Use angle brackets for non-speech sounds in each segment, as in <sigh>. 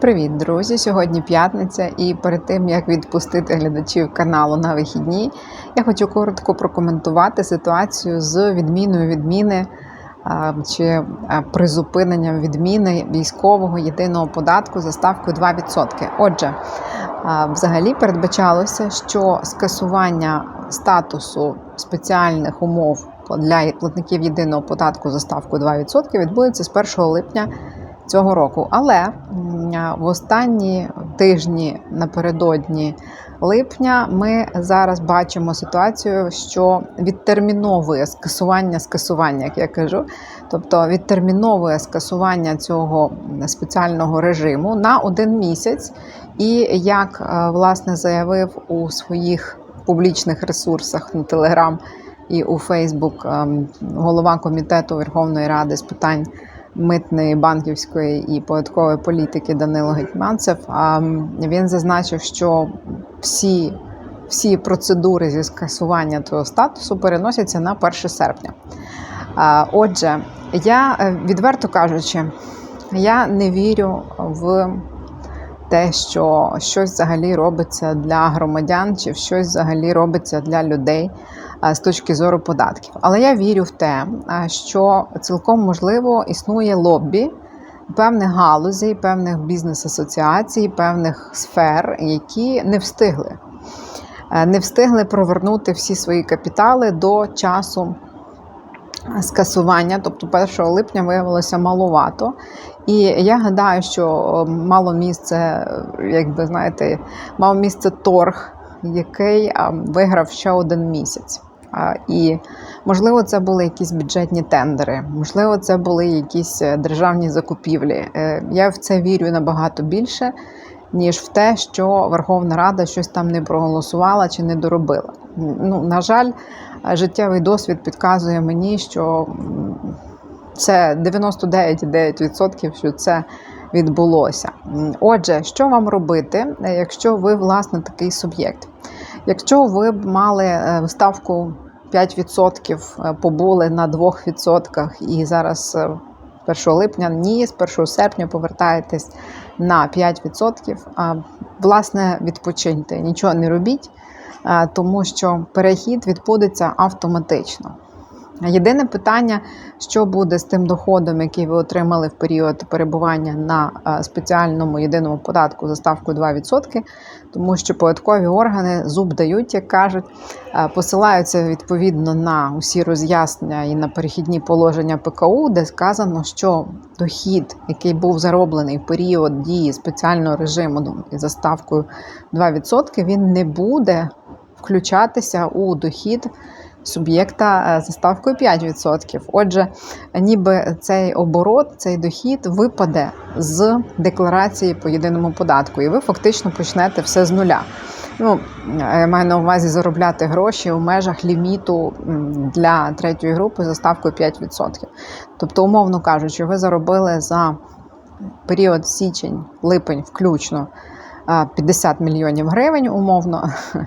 Привіт, друзі! Сьогодні п'ятниця, і перед тим як відпустити глядачів каналу на вихідні, я хочу коротко прокоментувати ситуацію з відміною відміни чи призупиненням відміни військового єдиного податку за ставкою 2%. Отже, взагалі передбачалося, що скасування статусу спеціальних умов для платників єдиного податку за ставкою 2% відбудеться з 1 липня цього року. Але в останні тижні напередодні липня ми зараз бачимо ситуацію, що відтерміновує скасування скасування, як я кажу, тобто відтерміновує скасування цього спеціального режиму на один місяць. І як е, власне заявив у своїх публічних ресурсах на Телеграм і у Фейсбук ем, голова комітету Верховної Ради з питань митної, банківської і податкової політики Данило Гетьманцев. А він зазначив, що всі, всі процедури зі скасування того статусу переносяться на 1 серпня. Отже, я е, відверто кажучи, я не вірю в те, що щось взагалі робиться для громадян, чи щось взагалі робиться для людей з точки зору податків. Але я вірю в те, що цілком можливо існує лобі певних галузей, певних бізнес-асоціацій, певних сфер, які не встигли. Не встигли провернути всі свої капітали до часу скасування, тобто 1 липня виявилося маловато. І я гадаю, що мало місце, якби знаєте, мав місце торг, який виграв ще один місяць. І можливо, це були якісь бюджетні тендери, можливо, це були якісь е, державні закупівлі. Е, Я в це вірю набагато більше, ніж в те, що Верховна Рада щось там не проголосувала чи не доробила. Ну, на жаль, життєвий досвід підказує мені, що це 99,9%, що це відбулося. Отже, що вам робити, е, якщо ви власне такий суб'єкт? Якщо ви б мали е, ставку 5%, е, побули на 2% і зараз е, 1 липня, ні, з 1 серпня повертаєтесь на 5%, а власне відпочиньте, нічого не робіть, тому що перехід відбудеться автоматично. Єдине питання, що буде з тим доходом, який ви отримали в період перебування на спеціальному єдиному податку за ставкою 2%, тому що податкові органи зуб дають, як кажуть, посилаються відповідно на усі роз'яснення і на перехідні положення ПКУ, де сказано, що дохід, який був зароблений в період дії спеціального режиму ну, за ставкою 2%, він не буде включатися у дохід суб'єкта е, за ставкою 5%. Отже, ніби цей оборот, цей дохід випаде з декларації по єдиному податку, і ви фактично почнете все з нуля. Ну, я маю на увазі заробляти гроші у межах ліміту для третьої групи за ставкою 5%. Тобто, умовно кажучи, ви заробили за період січень-липень включно 50 мільйонів гривень, умовно. <laughs>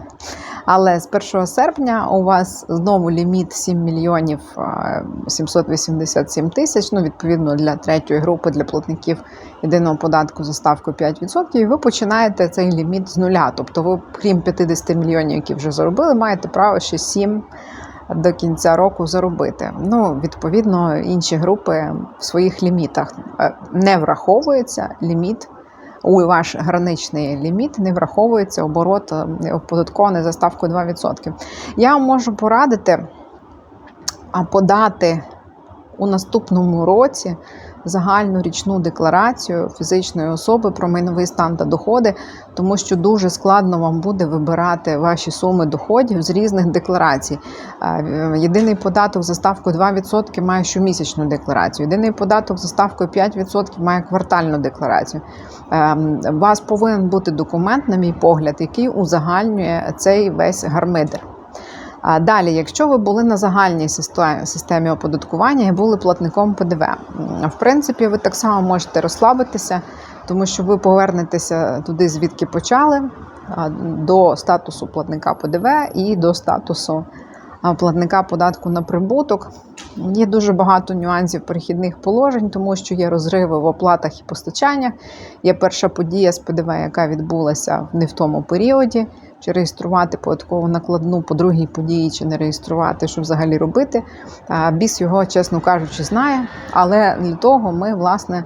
Але з 1 серпня у вас знову ліміт 7 мільйонів а, 787 тисяч. Ну, відповідно, для третьої групи, для платників єдиного податку за ставкою 5%, і ви починаєте цей ліміт з нуля. Тобто, ви, крім 50 мільйонів, які вже заробили, маєте право ще 7 до кінця року заробити. Ну, відповідно, інші групи в своїх лімітах е, не враховується ліміт. У ваш граничний ліміт не враховується оборот е, оподаткований за ставкою 2%. Я вам можу порадити подати у наступному році загальну річну декларацію фізичної особи про майновий стан та доходи, тому що дуже складно вам буде вибирати ваші суми доходів з різних декларацій. Е, Єдиний податок за ставкою 2% має щомісячну декларацію. Єдиний податок за ставкою 5% має квартальну декларацію. Ем, У вас повинен бути документ, на мій погляд, який узагальнює цей весь гармидер. Далі, якщо ви були на загальній системі оподаткування і були платником ПДВ, в принципі, ви так само можете розслабитися, тому що ви повернетеся туди, звідки почали, до статусу платника ПДВ і до статусу платника податку на прибуток. Є дуже багато нюансів перехідних положень, тому що є розриви в оплатах і постачаннях. Є перша подія з ПДВ, яка відбулася не в тому періоді. Чи реєструвати податкову накладну по другій події, чи не реєструвати, що взагалі робити. Біс його, чесно кажучи, знає. Але для того ми, власне,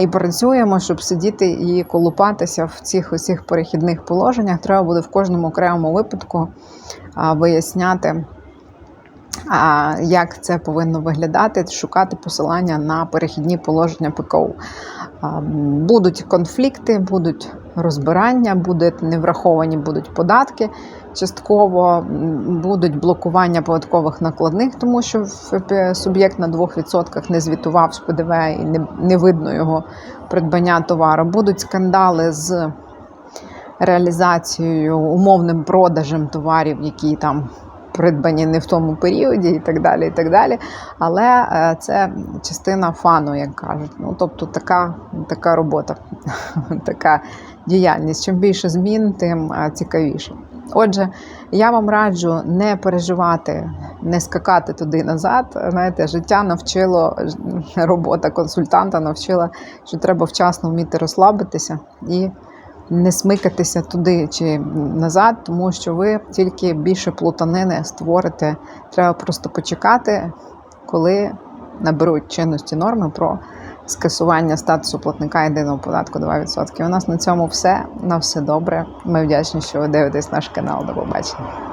і працюємо, щоб сидіти і колупатися в цих усіх перехідних положеннях. Треба буде в кожному окремому випадку виясняти. А як це повинно виглядати, шукати посилання на перехідні положення ПКУ. Будуть конфлікти, будуть розбирання, будуть невраховані будуть податки. Частково будуть блокування податкових накладних, тому що суб'єкт на 2% не звітував з ПДВ і не, не видно його придбання товару. Будуть скандали з реалізацією, умовним продажем товарів, які там придбані не в тому періоді, і так далі. і так далі. Але е, це частина фану, як кажуть. Ну, тобто така, така робота, <laughs> така діяльність. Чим більше змін, тим е, цікавіше. Отже, я вам раджу не переживати, не скакати туди назад. Знаєте, життя навчило, робота консультанта навчила, що треба вчасно вміти розслабитися і не смикатися туди чи назад, тому що ви тільки більше плутанини створите. Треба просто почекати, коли наберуть чинності норми про скасування статусу платника єдиного податку 2%. У нас на цьому все. На все добре. Ми вдячні, що ви дивитесь наш канал. До побачення.